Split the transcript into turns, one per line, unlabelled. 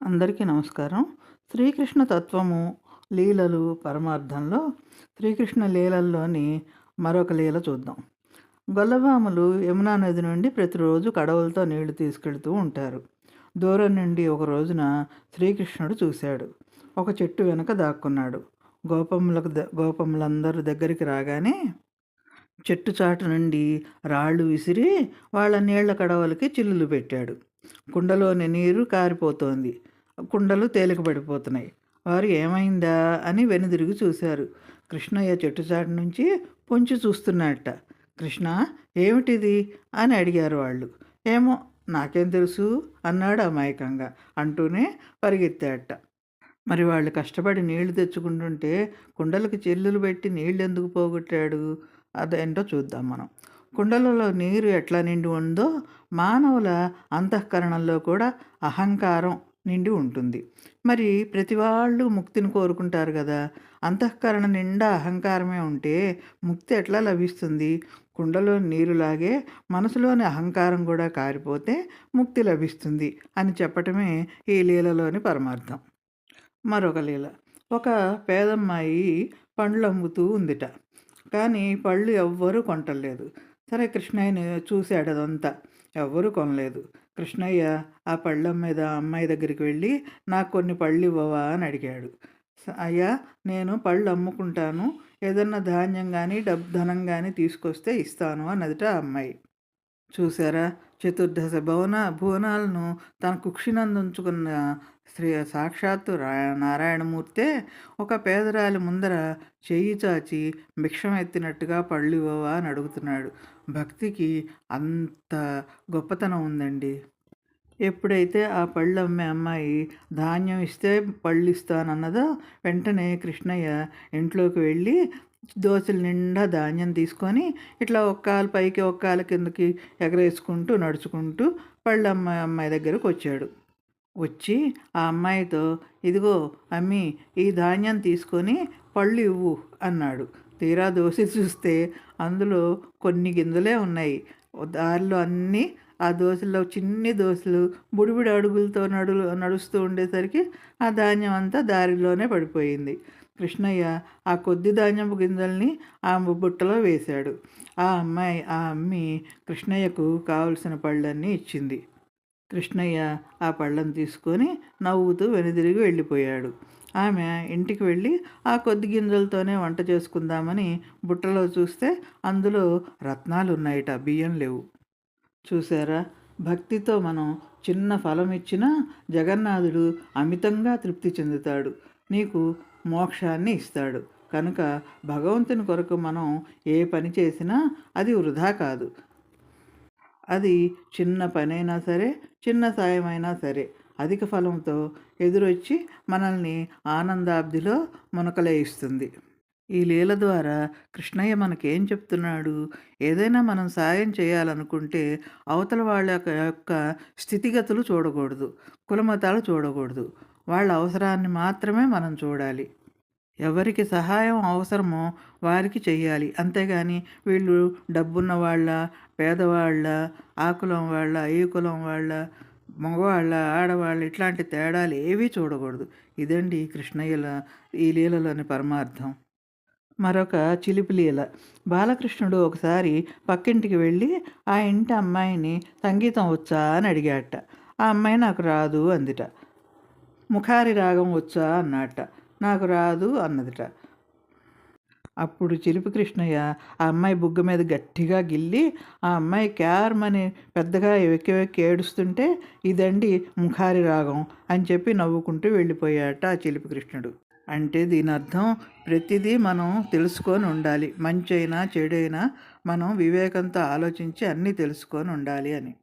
అందరికీ నమస్కారం. శ్రీకృష్ణ తత్వము లీలలు పరమార్థంలో శ్రీకృష్ణ లీలల్లోని మరొక లీల చూద్దాం. గొల్లభాములు యమునా నది నుండి ప్రతిరోజు కడవలతో నీళ్ళు తీసుకెళ్తూ ఉంటారు. దూరం నుండి ఒక రోజున శ్రీకృష్ణుడు చూశాడు. ఒక చెట్టు వెనక దాక్కున్నాడు. గోపములకు ద గోపములందరూ దగ్గరికి రాగానే చెట్టు చాటు నుండి రాళ్ళు విసిరి వాళ్ళ నీళ్ళ కడవలకి చిల్లులు పెట్టాడు. కుండలోని నీరు కారిపోతోంది. కుండలు తేలికబడిపోతున్నాయి వారు ఏమైందా అని వెనుదిరిగి చూశారు. కృష్ణయ్య చెట్టు చాటు నుంచి పొంచి చూస్తున్నట్ట కృష్ణ ఏమిటిది? అని అడిగారు వాళ్ళు. ఏమో నాకేం తెలుసు? అన్నాడు అమాయకంగా. అంటూనే పరిగెత్తాట మరి వాళ్ళు కష్టపడి నీళ్ళు తెచ్చుకుంటుంటే కుండలకు చెల్లులు పెట్టి నీళ్ళు ఎందుకు పోగొట్టాడు? అదేంటో చూద్దాం మనం. కుండలలో నీరు ఎట్లా నిండి ఉందో మానవుల అంతఃకరణంలో కూడా అహంకారం నిండి ఉంటుంది. మరి ప్రతి వాళ్ళు ముక్తిని కోరుకుంటారు కదా. అంతఃకరణ నిండా అహంకారమే ఉంటే ముక్తి ఎట్లా లభిస్తుంది? కుండలో నీరులాగే మనసులోని అహంకారం కూడా కారిపోతే ముక్తి లభిస్తుంది అని చెప్పటమే ఈ లీలలోని పరమార్థం. మరొక లీల. ఒక పేదమ్మాయి పండ్లు అమ్ముతూ ఉందిట. కానీ పళ్ళు ఎవ్వరూ కొంటలేదు. సరే కృష్ణయ్యని చూశాడు అదంతా. ఎవ్వరూ కొనలేదు. కృష్ణయ్య ఆ పళ్ళం మీద అమ్మాయి దగ్గరికి వెళ్ళి నాకు కొన్ని పళ్ళు ఇవ్వవా? అని అడిగాడు. అయ్యా నేను పళ్ళు అమ్ముకుంటాను. ఏదన్నా ధాన్యం కానీ డబ్ ధనం కానీ తీసుకొస్తే ఇస్తాను అన్నదిట ఆ అమ్మాయి. చూసారా చతుర్దశ భవన భువనాలను తన కుక్షినందుంచుకున్న శ్రీ సాక్షాత్తు రా నారాయణమూర్తే ఒక పేదరాలి ముందర చెయ్యి చాచి భిక్షం ఎత్తినట్టుగా పళ్ళు ఇవ్వవా అని అడుగుతున్నాడు. భక్తికి అంత గొప్పతనం ఉందండి. ఎప్పుడైతే ఆ పళ్ళు అమ్మే అమ్మాయి ధాన్యం ఇస్తే పళ్ళు ఇస్తానన్నదో వెంటనే కృష్ణయ్య ఇంట్లోకి వెళ్ళి దోశల నిండా ధాన్యం తీసుకొని ఇట్లా ఒక్కాలు పైకి ఒక్కాల కిందకి ఎగరేసుకుంటూ నడుచుకుంటూ పళ్ళు అమ్మాయి అమ్మాయి దగ్గరకు వచ్చాడు. వచ్చి ఆ అమ్మాయితో ఇదిగో అమ్మి ఈ ధాన్యం తీసుకొని పళ్ళు ఇవ్వు అన్నాడు. తీరా దోశ చూస్తే అందులో కొన్ని గింజలే ఉన్నాయి. దారిలో అన్నీ ఆ దోశలో చిన్ని దోశలు బుడిబుడి అడుగులతో నడు నడుస్తూ ఉండేసరికి ఆ ధాన్యం అంతా దారిలోనే పడిపోయింది. కృష్ణయ్య ఆ కొద్ది ధాన్యపు గింజల్ని ఆ బుట్టలో వేశాడు. ఆ అమ్మాయి ఆ అమ్మి కృష్ణయ్యకు కావలసిన పళ్ళన్నీ ఇచ్చింది. కృష్ణయ్య ఆ పళ్ళను తీసుకొని నవ్వుతూ వెనుదిరిగి వెళ్ళిపోయాడు. ఆమె ఇంటికి వెళ్ళి ఆ కొద్ది గింజలతోనే వంట చేసుకుందామని బుట్టలో చూస్తే అందులో రత్నాలు ఉన్నాయట బియ్యం లేవు. చూసారా? భక్తితో మనం చిన్న ఫలం ఇచ్చినా జగన్నాథుడు అమితంగా తృప్తి చెందుతాడు. నీకు మోక్షాన్ని ఇస్తాడు. కనుక భగవంతుని కొరకు మనం ఏ పని చేసినా అది వృధా కాదు. అది చిన్న పనైనా సరే చిన్న సాయమైనా సరే అధిక ఫలంతో ఎదురొచ్చి మనల్ని ఆనందాబ్దిలో మునకలేయిస్తుంది. ఈ లీల ద్వారా కృష్ణయ్య మనకేం చెప్తున్నాడు? ఏదైనా మనం సాయం చేయాలనుకుంటే అవతల వాళ్ళ యొక్క స్థితిగతులు చూడకూడదు కులమతాలు చూడకూడదు. వాళ్ళ అవసరాన్ని మాత్రమే మనం చూడాలి. ఎవరికి సహాయం అవసరమో వారికి చేయాలి అంతేగాని వీళ్ళు డబ్బున్న వాళ్ళ పేదవాళ్ళ ఆ కులం వాళ్ళ ఈ కులం వాళ్ళ మగవాళ్ళ ఆడవాళ్ళ ఇట్లాంటి తేడాలు ఏవీ చూడకూడదు. ఇదండి కృష్ణయ్యల ఈ లీలలోని పరమార్థం. మరొక చిలిపి లీల. బాలకృష్ణుడు ఒకసారి పక్కింటికి వెళ్ళి ఆ ఇంటి అమ్మాయిని సంగీతం వచ్చా? అని అడిగాట. ఆ అమ్మాయి నాకు రాదు అందిట. ముఖారి రాగం వచ్చా? అన్నట. నాకు రాదు అన్నదిట. అప్పుడు చిలిపి కృష్ణయ్య ఆ అమ్మాయి బుగ్గ మీద గట్టిగా గిల్లి ఆ అమ్మాయి క్యార్మని పెద్దగా వెక్కి వెక్కి ఏడుస్తుంటే ఇదండి ముఖారి రాగం అని చెప్పి నవ్వుకుంటూ వెళ్ళిపోయాట ఆ చిలిపి కృష్ణుడు. అంటే దీని అర్థం ప్రతిదీ మనం తెలుసుకొని ఉండాలి. మంచి అయినా చెడైనా మనం వివేకంతో ఆలోచించి అన్నీ తెలుసుకొని ఉండాలి అని.